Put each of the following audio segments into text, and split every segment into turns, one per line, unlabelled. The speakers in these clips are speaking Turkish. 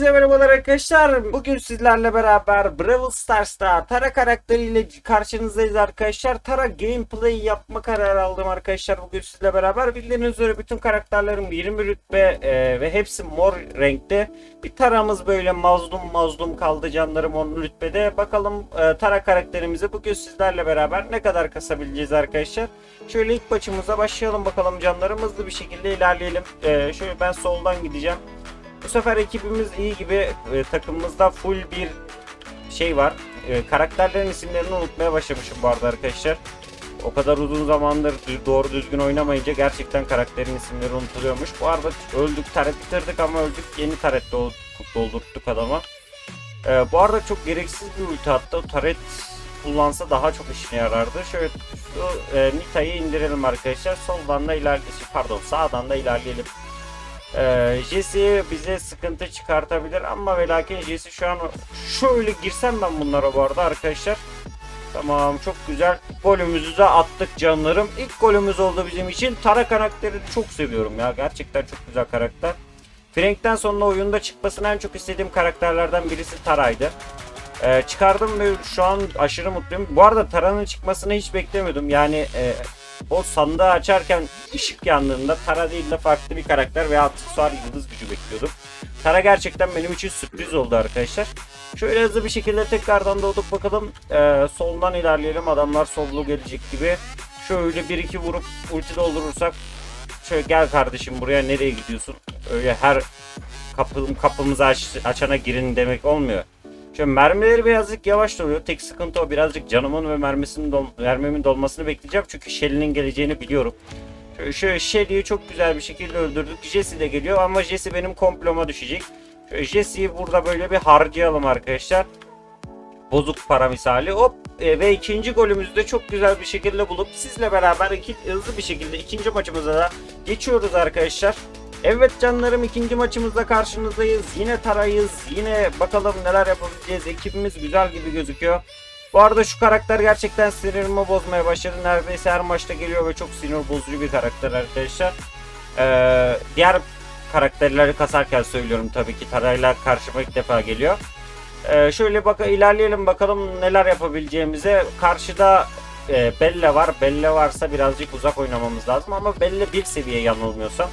Hepinize merhabalar arkadaşlar. Bugün sizlerle beraber Brawl Stars'ta Tara karakteriyle karşınızdayız arkadaşlar. Tara gameplay yapma kararı aldım arkadaşlar. Bugün sizle beraber bildiğiniz üzere bütün karakterlerim 20 rütbe e, ve hepsi mor renkte. Bir Tara'mız böyle mazlum mazlum kaldı canlarım 10 rütbede. Bakalım e, Tara karakterimizi bugün sizlerle beraber ne kadar kasabileceğiz arkadaşlar. Şöyle ilk maçımıza başlayalım bakalım canlarım. Hızlı bir şekilde ilerleyelim. E, şöyle ben soldan gideceğim. Bu sefer ekibimiz iyi gibi e, takımımızda full bir şey var. E, karakterlerin isimlerini unutmaya başlamışım bu arada arkadaşlar. O kadar uzun zamandır doğru düzgün oynamayınca gerçekten karakterin isimleri unutuluyormuş. Bu arada öldük, taret bitirdik ama öldük. Yeni taret dol- doldurttuk adama. E, bu arada çok gereksiz bir ulti attı. Taret kullansa daha çok işine yarardı. Şöyle şu e, Nita'yı indirelim arkadaşlar. Soldan da ilerleyelim. Pardon sağdan da ilerleyelim. Ee, Jesse bize sıkıntı çıkartabilir ama ve lakin Jesse şu an şöyle girsem ben bunlara bu arada arkadaşlar. Tamam çok güzel. Golümüzü de attık canlarım. İlk golümüz oldu bizim için. Tara karakterini çok seviyorum ya. Gerçekten çok güzel karakter. Frank'ten sonra oyunda çıkmasını en çok istediğim karakterlerden birisi Tara'ydı. Ee, çıkardım ve şu an aşırı mutluyum. Bu arada Tara'nın çıkmasını hiç beklemiyordum. Yani e, o sandığı açarken ışık yandığında Tara değil de farklı bir karakter veya aksesuar yıldız gücü bekliyordum. Tara gerçekten benim için sürpriz oldu arkadaşlar. Şöyle hızlı bir şekilde tekrardan doğduk bakalım. Ee, soldan ilerleyelim. Adamlar sollu gelecek gibi. Şöyle bir iki vurup ulti doldurursak. Şöyle gel kardeşim buraya nereye gidiyorsun? Öyle her kapım, kapımızı aç, açana girin demek olmuyor. Şöyle mermileri birazcık yavaş doluyor. Tek sıkıntı o birazcık canımın ve mermisinin dol mermimin dolmasını bekleyeceğim. Çünkü Shelly'nin geleceğini biliyorum. Şöyle, şöyle Shelly'yi çok güzel bir şekilde öldürdük. Jesse de geliyor ama Jesse benim komploma düşecek. Şöyle Jesse'yi burada böyle bir harcayalım arkadaşlar. Bozuk para misali. Hop e, ve ikinci golümüzü de çok güzel bir şekilde bulup sizle beraber iki, hızlı bir şekilde ikinci maçımıza da geçiyoruz arkadaşlar. Evet canlarım ikinci maçımızda karşınızdayız. Yine tarayız. Yine bakalım neler yapabileceğiz. Ekibimiz güzel gibi gözüküyor. Bu arada şu karakter gerçekten sinirimi bozmaya başladı. Neredeyse her maçta geliyor ve çok sinir bozucu bir karakter arkadaşlar. Ee, diğer karakterleri kasarken söylüyorum tabii ki Tarayla karşıma ilk defa geliyor. Ee, şöyle bak ilerleyelim bakalım neler yapabileceğimize. Karşıda e, Bella var. Bella varsa birazcık uzak oynamamız lazım ama Bella bir seviye yanılmıyorsam.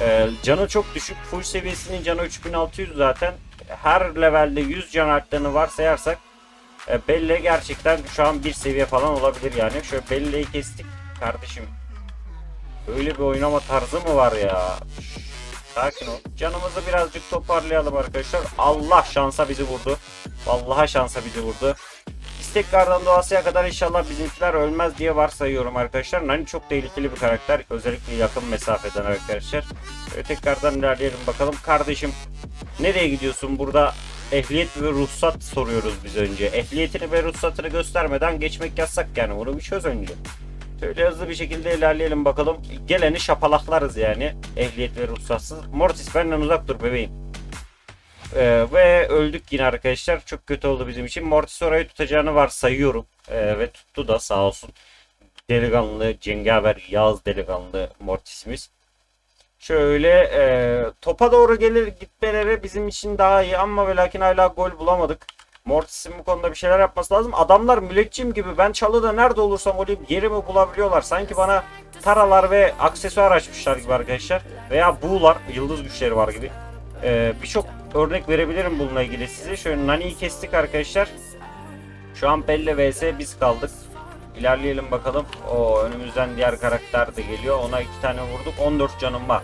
Ee, canı çok düşük. Full seviyesinin canı 3600 zaten. Her levelde 100 can arttığını varsayarsak e, Belle gerçekten şu an bir seviye falan olabilir yani. Şöyle Belle'yi kestik kardeşim. Böyle bir oynama tarzı mı var ya? Sakin ol. Canımızı birazcık toparlayalım arkadaşlar. Allah şansa bizi vurdu. Vallahi şansa bizi vurdu. Tekrardan doğasıya kadar inşallah bizimkiler ölmez diye varsayıyorum arkadaşlar. Nani çok tehlikeli bir karakter. Özellikle yakın mesafeden arkadaşlar. Şöyle tekrardan ilerleyelim bakalım. Kardeşim nereye gidiyorsun burada? Ehliyet ve ruhsat soruyoruz biz önce. Ehliyetini ve ruhsatını göstermeden geçmek yasak yani. Bunu bir çöz önce. Şöyle hızlı bir şekilde ilerleyelim bakalım. Geleni şapalaklarız yani. Ehliyet ve ruhsatsız. Mortis benden uzak dur bebeğim. Ee, ve öldük yine arkadaşlar. Çok kötü oldu bizim için. Mortis orayı tutacağını varsayıyorum. Ee, ve tuttu da sağ olsun. Delikanlı, cengaver, yağız delikanlı Mortis'imiz. Şöyle e, topa doğru gelir gitmeleri bizim için daha iyi ama ve lakin hala gol bulamadık. Mortis'in bu konuda bir şeyler yapması lazım. Adamlar müleccim gibi ben çalıda nerede olursam olayım yerimi bulabiliyorlar. Sanki bana taralar ve aksesuar açmışlar gibi arkadaşlar. Veya buğular, yıldız güçleri var gibi. Ee, Birçok örnek verebilirim bununla ilgili size. Şöyle Nani'yi kestik arkadaşlar. Şu an Belle vs biz kaldık. İlerleyelim bakalım. O önümüzden diğer karakter de geliyor. Ona iki tane vurduk. 14 canım var.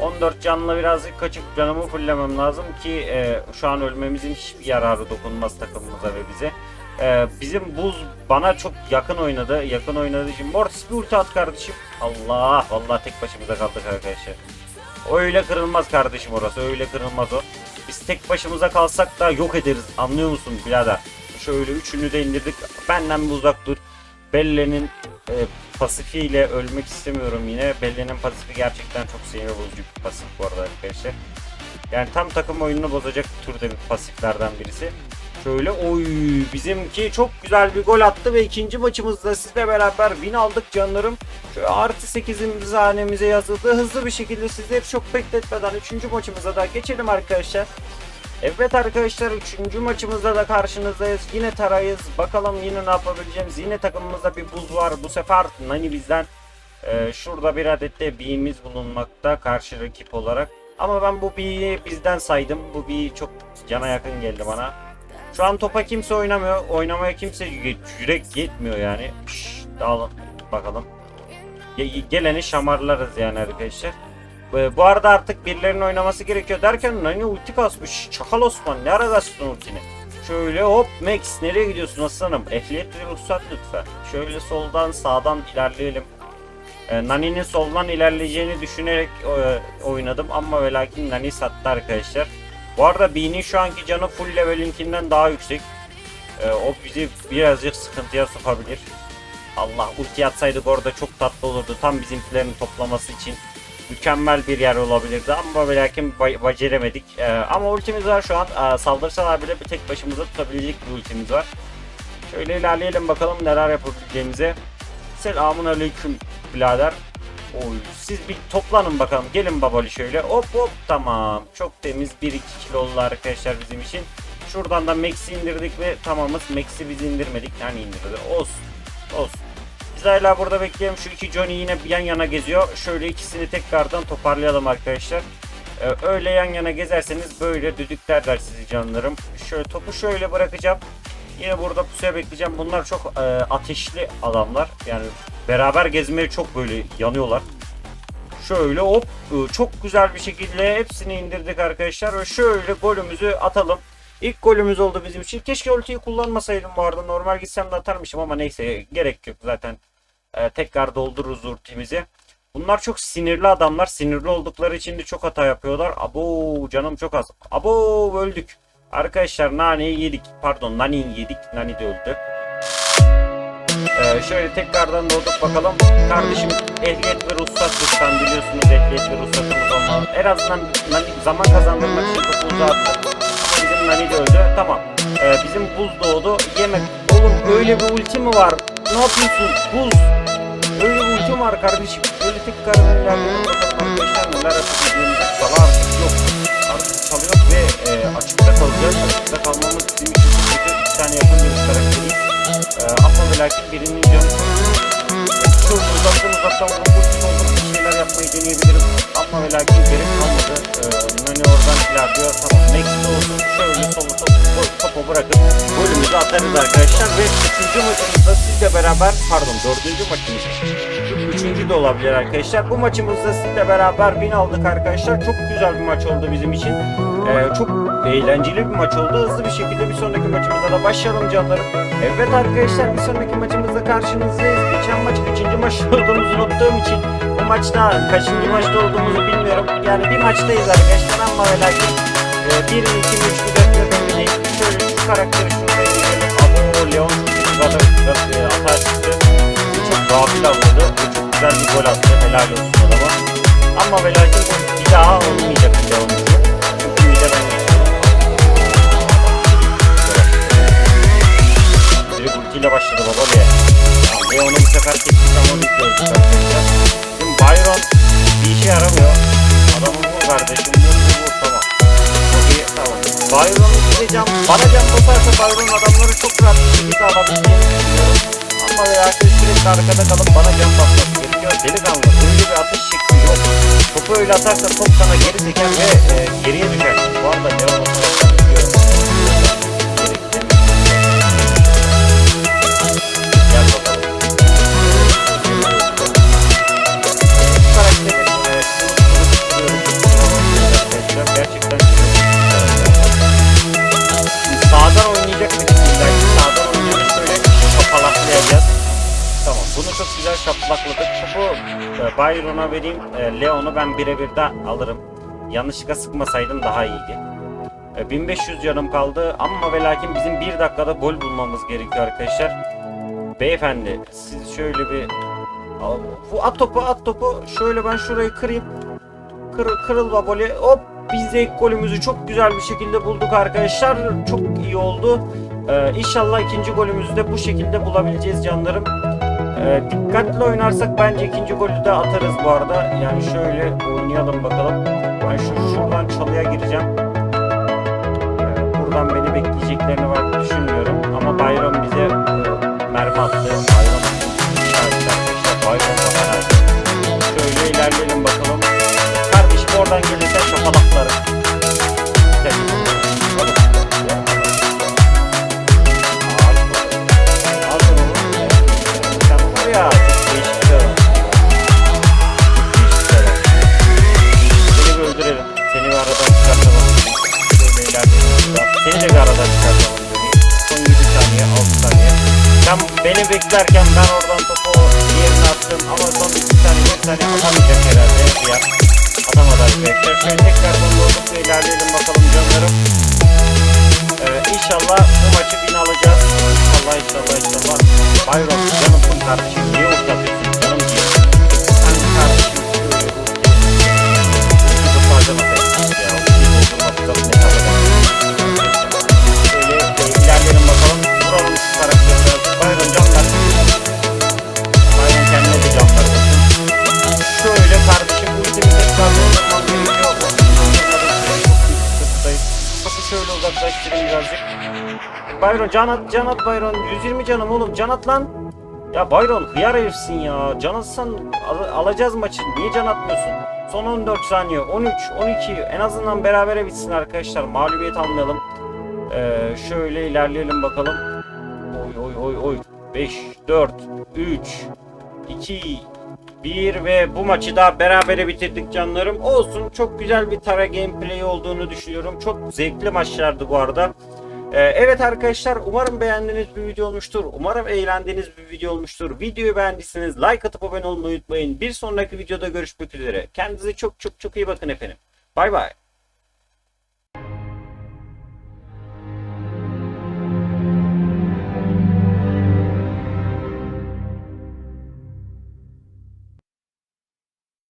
14 canla birazcık kaçıp canımı fullemem lazım ki e, şu an ölmemizin hiçbir yararı dokunmaz takımımıza ve bize. E, bizim buz bana çok yakın oynadı. Yakın oynadığı için Mortis bir ulti at kardeşim. Allah vallahi tek başımıza kaldık arkadaşlar. Öyle kırılmaz kardeşim orası. Öyle kırılmaz o. Biz tek başımıza kalsak da yok ederiz. Anlıyor musun birader? Şöyle üçünü de indirdik. Benden bir uzak dur. Belle'nin e, pasifiyle ölmek istemiyorum yine. Belle'nin pasifi gerçekten çok sinir bozucu bir pasif bu arada arkadaşlar. Yani tam takım oyununu bozacak türde bir pasiflerden birisi. Şöyle oy bizimki çok güzel bir gol attı ve ikinci maçımızda sizle beraber win aldık canlarım. Şöyle artı 8'imiz hanemize yazıldı. Hızlı bir şekilde sizleri çok bekletmeden 3. maçımıza da geçelim arkadaşlar. Evet arkadaşlar 3. maçımızda da karşınızdayız. Yine tarayız. Bakalım yine ne yapabileceğimiz. Yine takımımızda bir buz var. Bu sefer Nani bizden e, şurada bir adet de B'miz bulunmakta karşı rakip olarak. Ama ben bu B'yi bizden saydım. Bu B çok cana yakın geldi bana. Şu an topa kimse oynamıyor. Oynamaya kimse yürek yetmiyor yani. Şşş, dağılın bakalım. Ge- geleni şamarlarız yani arkadaşlar. Ee, Bu arada artık birilerinin oynaması gerekiyor derken Nani ulti kasmış. Çakal Osman ne ara kastın ultini? Şöyle hop Max nereye gidiyorsun aslanım? Ehliyet ve ruhsat lütfen. Şöyle soldan sağdan ilerleyelim. Ee, Nani'nin soldan ilerleyeceğini düşünerek e, oynadım ama ve Nani sattı arkadaşlar. Bu arada Bean'in şu anki canı full levelinkinden daha yüksek. Ee, o bizi birazcık sıkıntıya sokabilir. Allah ulti atsaydık orada çok tatlı olurdu. Tam bizimkilerin toplaması için mükemmel bir yer olabilirdi ama ve lakin beceremedik. Ee, ama ultimiz var şu an. Ee, saldırsalar bile bir tek başımıza tutabilecek bir ultimiz var. Şöyle ilerleyelim bakalım neler yapabileceğimize. Selamun aleyküm birader. Oy, siz bir toplanın bakalım. Gelin babali şöyle. Hop hop tamam. Çok temiz 1-2 kilo oldu arkadaşlar bizim için. Şuradan da Max'i indirdik ve tamamız. Max'i biz indirmedik. Yani indirdi. Olsun. Olsun. Biz hala burada bekleyelim. Şu iki Johnny yine yan yana geziyor. Şöyle ikisini tekrardan toparlayalım arkadaşlar. Ee, öyle yan yana gezerseniz böyle düdüklerler sizi canlarım. Şöyle topu şöyle bırakacağım. Yine burada pusuya bekleyeceğim. Bunlar çok e, ateşli adamlar. Yani beraber gezmeye çok böyle yanıyorlar. Şöyle hop e, çok güzel bir şekilde hepsini indirdik arkadaşlar. Ve şöyle golümüzü atalım. İlk golümüz oldu bizim için. Keşke ultiyi kullanmasaydım bu arada. Normal gitsem de atarmışım ama neyse gerek yok zaten. E, tekrar doldururuz ultimizi. Bunlar çok sinirli adamlar. Sinirli oldukları için de çok hata yapıyorlar. Abo canım çok az. Abo öldük. Arkadaşlar naneyi yedik. Pardon nani'yi yedik. Nani de öldü. Ee, şöyle tekrardan doğduk bakalım. Kardeşim ehliyet ve ruhsat lütfen biliyorsunuz ehliyet ve ruhsatımız olmalı. En azından nani, zaman kazandırmak için topu uzattı. Ama bizim nani de öldü. Tamam. Ee, bizim buz doğdu. Yemek. Oğlum öyle bir ulti mi var? Ne yapıyorsun? Buz. Öyle bir ulti var kardeşim? Böyle tekrardan ilerleyelim bakalım arkadaşlar neler. Sala artık yok. Artık salı yok ve e. Açıkta lakin birinin canı çok uzaktan uzaktan oldu bir şeyler yapmayı deneyebilirim. Ama ve lakin gerek kalmadı. Ee, oradan ilerliyor. Tamam next olsun. Şöyle solu topu, topu bırakıp golümüzü atarız arkadaşlar. Ve üçüncü maçımızda sizle beraber pardon dördüncü maçımız. Üçüncü de olabilir arkadaşlar. Bu maçımızda sizle beraber win aldık arkadaşlar. Çok güzel bir maç oldu bizim için. Ee, çok eğlenceli bir maç oldu. Hızlı bir şekilde bir sonraki maçımıza da başlayalım canlarım. Evet arkadaşlar bir sonraki maçımızda karşınızdayız. Geçen maç kaçıncı maçta olduğumuzu unuttuğum için bu maçta kaçıncı maçta olduğumuzu bilmiyorum. Yani bir maçtayız arkadaşlar ama ve lakin e, 1, 2, 3, 4, 4 önemli değil. Şöyle şu karakteri güzel bir gol attı. Helal olsun adama. Ama ve lakin bu bir daha olmayacak Leon için. Çünkü bir de ben. Direkt ultiyle başladı baba diye. Tamam, Leon'u bu sefer kestik ama gördük arkadaşlar. Şimdi Byron bir işe yaramıyor. Adamı vur kardeşim. Vur vur tamam. Çok iyi tamam. Byron'u gideceğim. Bana can basarsa Byron adamları çok rahat bir şekilde alabileceğini. Ama ve lakin sürekli arkada kalıp bana can basması gerekiyor. Delikanlı öyle bir atış şekli yok. Topu öyle atarsa top sana geri teker ve e, geriye düşer. Bu arada Leon o vereyim. E, Leon'u ben birebir de alırım. Yanlışlıkla sıkmasaydım daha iyiydi. E, 1500 canım kaldı ama ve lakin bizim bir dakikada gol bulmamız gerekiyor arkadaşlar. Beyefendi siz şöyle bir bu at topu at topu şöyle ben şurayı kırayım. Kır, kırıl baboli hop biz de ilk golümüzü çok güzel bir şekilde bulduk arkadaşlar. Çok iyi oldu. Ee, inşallah ikinci golümüzü de bu şekilde bulabileceğiz canlarım. Ee, dikkatli oynarsak bence ikinci golü de atarız bu arada. Yani şöyle oynayalım bakalım. Ben şu şuradan çalıya gireceğim. vereceklerini ben düşünmüyorum. Ama Bayram bize e, mermi attı. Bayram arkadaşlar. Bayram. Şöyle ilerleyelim bakalım. Kardeşim oradan gelirse şapalaklarım. Arkadaşlar. Byron can at can at Byron 120 canım oğlum can at lan. Ya Byron hıyar herifsin ya. Can atsan al- alacağız maçı. Niye can atmıyorsun? Son 14 saniye. 13, 12 en azından berabere bitsin arkadaşlar. Mağlubiyet almayalım. Ee, şöyle ilerleyelim bakalım. Oy oy oy oy. 5, 4, 3, 2, 1 ve bu maçı da berabere bitirdik canlarım. Olsun çok güzel bir Tara gameplay olduğunu düşünüyorum. Çok zevkli maçlardı bu arada. Ee, evet arkadaşlar umarım beğendiğiniz bir video olmuştur. Umarım eğlendiğiniz bir video olmuştur. Videoyu beğendiyseniz like atıp abone olmayı unutmayın. Bir sonraki videoda görüşmek üzere. Kendinize çok çok çok iyi bakın efendim. Bay bay.